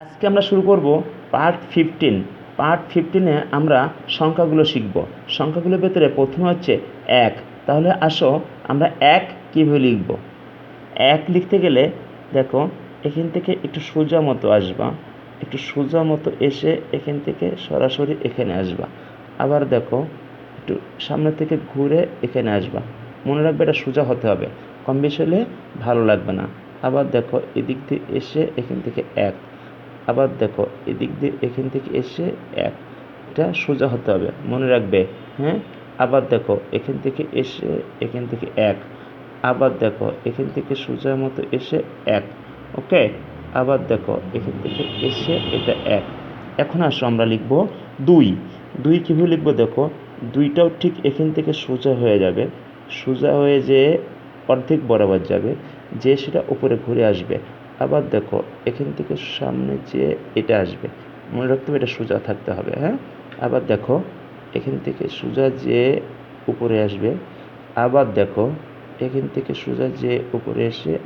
আজকে আমরা শুরু করব পার্ট ফিফটিন পার্ট ফিফটিনে আমরা সংখ্যাগুলো শিখব। সংখ্যাগুলোর ভেতরে প্রথমে হচ্ছে এক। তাহলে আসো আমরা এক কীভাবে লিখব? এক লিখতে গেলে দেখো এখান থেকে একটু সোজা মতো আসবা। একটু সোজা মতো এসে এখান থেকে সরাসরি এখানে আসবা। আবার দেখো একটু সামনে থেকে ঘুরে এখানে আসবা। মনে রাখবে এটা সোজা হতে হবে। কম বেশি হলে ভালো লাগবে না। আবার দেখো এদিক দিয়ে এসে এখান থেকে এক। আবার দেখো, এদিক দিয়ে এখান থেকে এসে একটা সোজা হতে হবে, মনে রাখবে হ্যাঁ? আবার দেখো, এখান থেকে এসে এখান থেকে এক, আবার দেখো, এখান থেকে সোজা মতো এসে এক ওকে আবার দেখো, এখান থেকে এসে এটা এক। এখন আসো, আমরা লিখব দুই। দুই কীভাবে লিখব দেখো, দুইটাও ঠিক এখান থেকে সোজা হয়ে যাবে। সোজা হয়ে যেয়ে অর্ধেক বরাবর যাবে যে সেটা উপরে ঘুরে আসবে। আবার দেখো, এখান থেকে সামনে যে এটা আসবে। মনে রাখতে হবে এটা সোজা থাকতে হবে হ্যাঁ? আবার দেখো, এখান থেকে সোজা যে উপরে আসবে। আবার দেখো, এখান থেকে সোজা যে উপরে এসে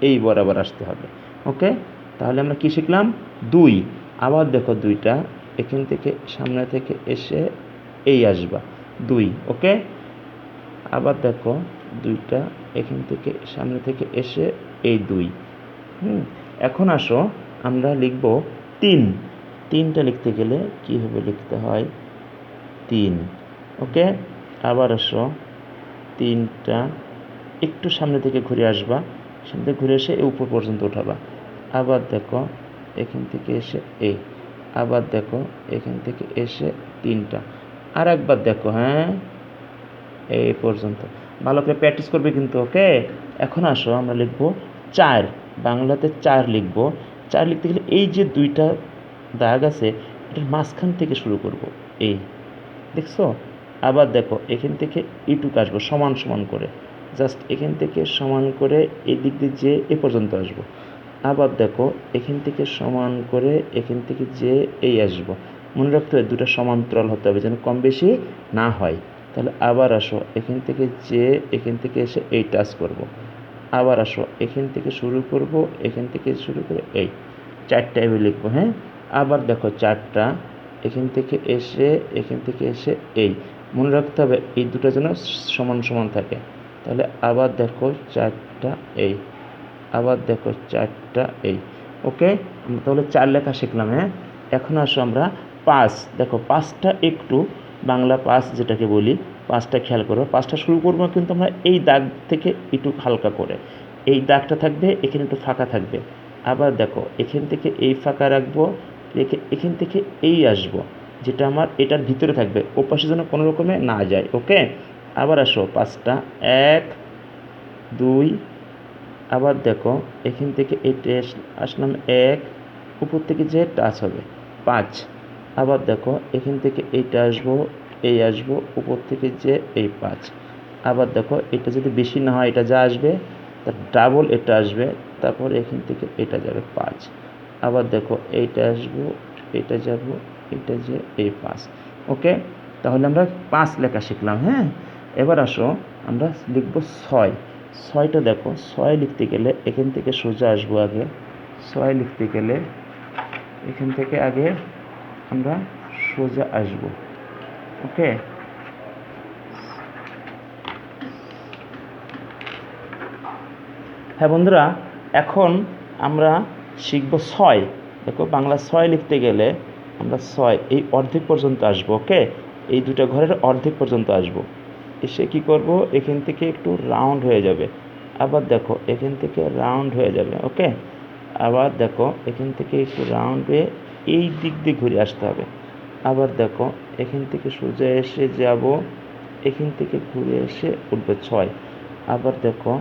এই বরাবর আসতে হবে, ওকে? তাহলে আমরা কি শিখলাম? দুই। আবার দেখো দুইটা, এখান থেকে সামনে থেকে এসে এই আসবা, দুই, ওকে? আবার দেখো, দুইটা, এখান থেকে সামনে থেকে এসে এই দুই। হুম, এখন আসো, আমরা লিখব তিন। তিনটা লিখতে গেলে কীভাবে লিখতে হয়? তিন। ওকে, আবার আসো। তিনটা, একটু সামনে থেকে ঘুরে আসবা। সামনে থেকে ঘুরে এসে উপর পর্যন্ত উঠাবা। আবার দেখো, এখান থেকে এসে এই আবার দেখো, এখান থেকে এসে তিনটা। আর একবার দেখো হ্যাঁ? এই পর্যন্ত। ভালো করে প্র্যাকটিস করবে কিন্তু, ওকে? এখন আসো, আমরা লিখব চার। বাংলাতে চার লিখব। চার লিখতে গেলে এই যে দুইটা দাগ আছে, এটার মাঝখান থেকে শুরু করব। এই, দেখছ? আবার দেখো, এখান থেকে এইটুকু আসব, সমান সমান করে। জাস্ট এখান থেকে সমান করে এই দিক দিয়ে যে এ পর্যন্ত আসব। আবার দেখো, এখান থেকে সমান করে এখান থেকে যে এই আসব। মনে রাখতে হবে দুটো সমান্তরাল হতে হবে যেন কম বেশি না হয়। তাহলে আবার আসো, এখান থেকে যে, এখান থেকে এসে এই টাচ করব। আবার আসো এখান থেকে শুরু করব, এখান থেকে শুরু করে এই চারটা এভাবে লিখব হ্যাঁ? আবার দেখো চারটা, এখান থেকে এসে, এখান থেকে এসে এই। মনে রাখতে হবে এই দুটো যেন সমান সমান থাকে। তাহলে আবার দেখো চারটা, এই। আবার দেখো চারটা, এই। ওকে? তাহলে চার লেখা শিখলাম হ্যাঁ? এখন আসো আমরা পাঁচ। দেখো পাঁচটা একটু বাংলা পাঁচ যেটাকে বলি পাঁচটা খেয়াল করো। পাঁচটা শুরু করব কিন্তু আমরা এই দাগ থেকে একটু হালকা করে। এই দাগটা থাকবে, এখানে একটু ফাঁকা থাকবে। আবার দেখো, এখান থেকে এই ফাঁকা রাখব রেখে এখান থেকে এই আসব, যেটা আমার এটার ভিতরে থাকবে। ও পাশে যেন কোনো রকমে না যায়, ওকে? আবার আসো, পাঁচটা, এক, দুই, আবার দেখো, এখান থেকে এই এটা আসলাম এক, উপর থেকে যে টাচ হবে, পাঁচ। আবার দেখো, এখান থেকে এইটা আসব, এই আসব, উপর থেকে যে এই পাঁচ। আবার দেখো, এটা যদি বেশি না হয়, এটা যা আসবে, তার ডাবল এটা আসবে, তারপর এখান থেকে এটা যাবে পাঁচ। আবার দেখো, এইটা আসব, এটা যাব, এটা যে এই পাঁচ। ওকে? তাহলে আমরা পাঁচ লেখা শিখলাম হ্যাঁ? এবার আসো, আমরা লিখব ছয়। ছয়টা দেখো, ছয় লিখতে গেলে এখান থেকে সোজা আসব আগে। ছয় লিখতে গেলে এখান থেকে আগে আমরা সোজা আসব। ওকে? হ্যাঁ বন্ধুরা, এখন আমরা শিখব ছয়। দেখো, বাংলা ছয় লিখতে গেলে আমরা ছয়, এই অর্ধেক পর্যন্ত আসব, ওকে? এই দুটো ঘরের অর্ধেক পর্যন্ত আসব। এসে কি করব? এখান থেকে একটু রাউন্ড হয়ে যাবে। আবার দেখো, এখান থেকে রাউন্ড হয়ে যাবে, ওকে? আবার দেখো, এখান থেকে একটু রাউন্ড হয়ে এই দিক দিয়ে ঘুরে আসতে হবে। আবার দেখো, এখান থেকে সোজা এসে যাব, এখান থেকে ঘুরে এসে উঠবে ছয়। আবার দেখো,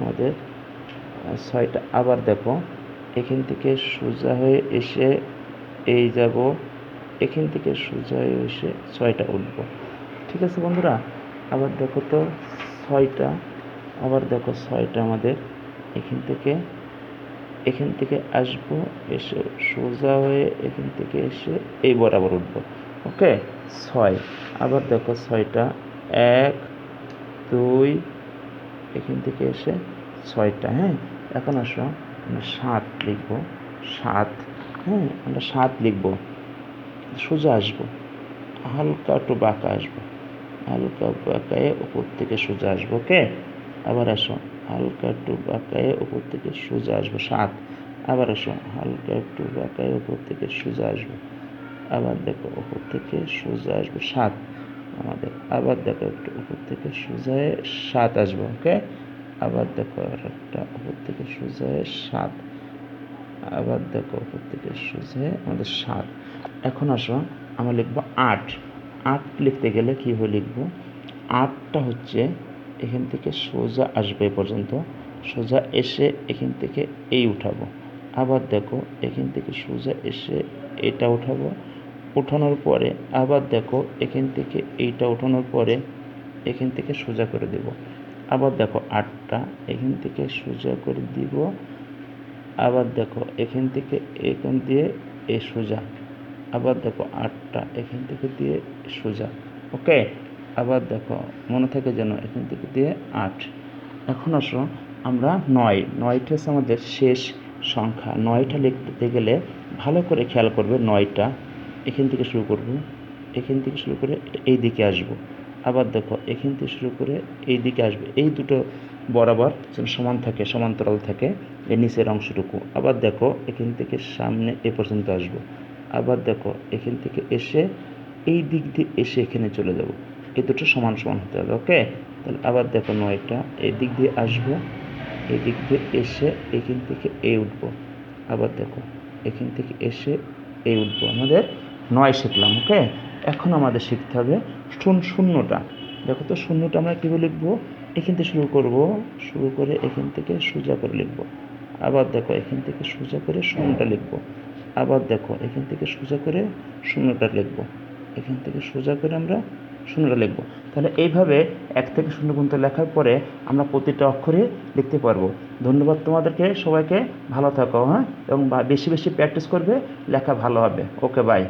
আমাদের ছয়টা, আবার দেখো, এখান থেকে সোজা হয়ে এসে এই যাব, এখান থেকে সোজা হয়ে এসে ছয়টা উঠবো। ঠিক আছে বন্ধুরা? আবার দেখো তো, ছয়টা, আবার দেখো ছয়টা আমাদের এখান থেকে এখান থেকে আসব, এসে সোজা হয়ে এখান থেকে এসে এই বরাবর উঠবো। ওকে? ছয়। আবার দেখো ছয়টা। এক, দুই, এখান থেকে এসে ছয়টা হ্যাঁ? এখন আসো, আমরা সাত লিখব। সাত হ্যাঁ? আমরা সাত লিখব। সোজা আসব। হালকা একটু বাঁকা আসব। হালকা বাঁকায় উপর থেকে সোজা আসব, ওকে? আবার আসো। হালকা একটু বাঁকায়ে উপর থেকে সোজা আসব, সাত। আবার আসো হালকা একটু বাঁকায়ে উপর থেকে সোজা আসব। আবার দেখো উপর থেকে সোজা আসব, সাত। আমাদের আবার দেখো একটু উপর থেকে সোজা হয়ে সাত আসব, ওকে? আবার দেখো আর একটা উপর থেকে সোজা হয়ে সাত। আবার দেখো উপর থেকে সোজা হয়ে আমাদের সাত। এখন আসো, আমরা লিখব আট। আট লিখতে গেলে কীভাবে লিখব? আটটা হচ্ছে এখান থেকে সোজা আসবে পর্যন্ত। সোজা এসে এখান থেকে এই উঠাবো। আবার দেখো, এখান থেকে সোজা এসে এটা উঠাবো। উঠানোর পরে আবার দেখো, এখান থেকে এইটা উঠানোর পরে এখান থেকে সোজা করে দেব। আবার দেখো, আটটা এখান থেকে সোজা করে দিব। আবার দেখো, এখান থেকে এখান দিয়ে এ সোজা। আবার দেখো, আটটা এখান থেকে দিয়ে সোজা। ওকে? আবার দেখো, মনে থাকে যেন এখান থেকে দিয়ে আট। এখন আসো, আমরা নয়। নয়টা হচ্ছে আমাদের শেষ সংখ্যা। নয়টা লিখতে গেলে ভালো করে খেয়াল করবে নয়টা। এখান থেকে শুরু করব। এখান থেকে শুরু করে এই দিকে আসব। আবার দেখো, এখান থেকে শুরু করে এই দিকে আসবে। এই দুটো বরাবর যেন সমান থাকে, সমান্তরাল থাকে এর নিচের অংশটুকু। আবার দেখো, এখান থেকে সামনে এ পর্যন্ত আসব। আবার দেখো, এখান থেকে এসে এই দিক দিয়ে এসে এখানে চলে যাব। এই দুটো সমান সমান হতে হবে ওকে তাহলে আবার দেখো নয়টা, এই দিক দিয়ে আসব, এই দিক দিয়ে এসে এখান থেকে এ উঠব। আবার দেখো, এখান থেকে এসে এই উঠব। আমাদের নয় শিখলাম ওকে এখন আমাদের শিখতে হবে শূন্য শূন্যটা। দেখো তো শূন্যটা আমরা কীভাবে লিখব? এখান থেকে শুরু করব, শুরু করে এখান থেকে সোজা করে লিখব। আবার দেখো, এখান থেকে সোজা করে শূন্যটা লিখব। আবার দেখো, এখান থেকে সোজা করে শূন্যটা লিখব। এখান থেকে সোজা করে আমরা শূন্যটা লিখব। তাহলে এইভাবে এক থেকে শূন্য পর্যন্ত লেখার পরে আমরা প্রতিটা অক্ষরে লিখতে পারব। ধন্যবাদ তোমাদেরকে, সবাইকে ভালো থাকো হ্যাঁ? এবং বেশি বেশি প্র্যাকটিস করবে, লেখা ভালো হবে। Okay bye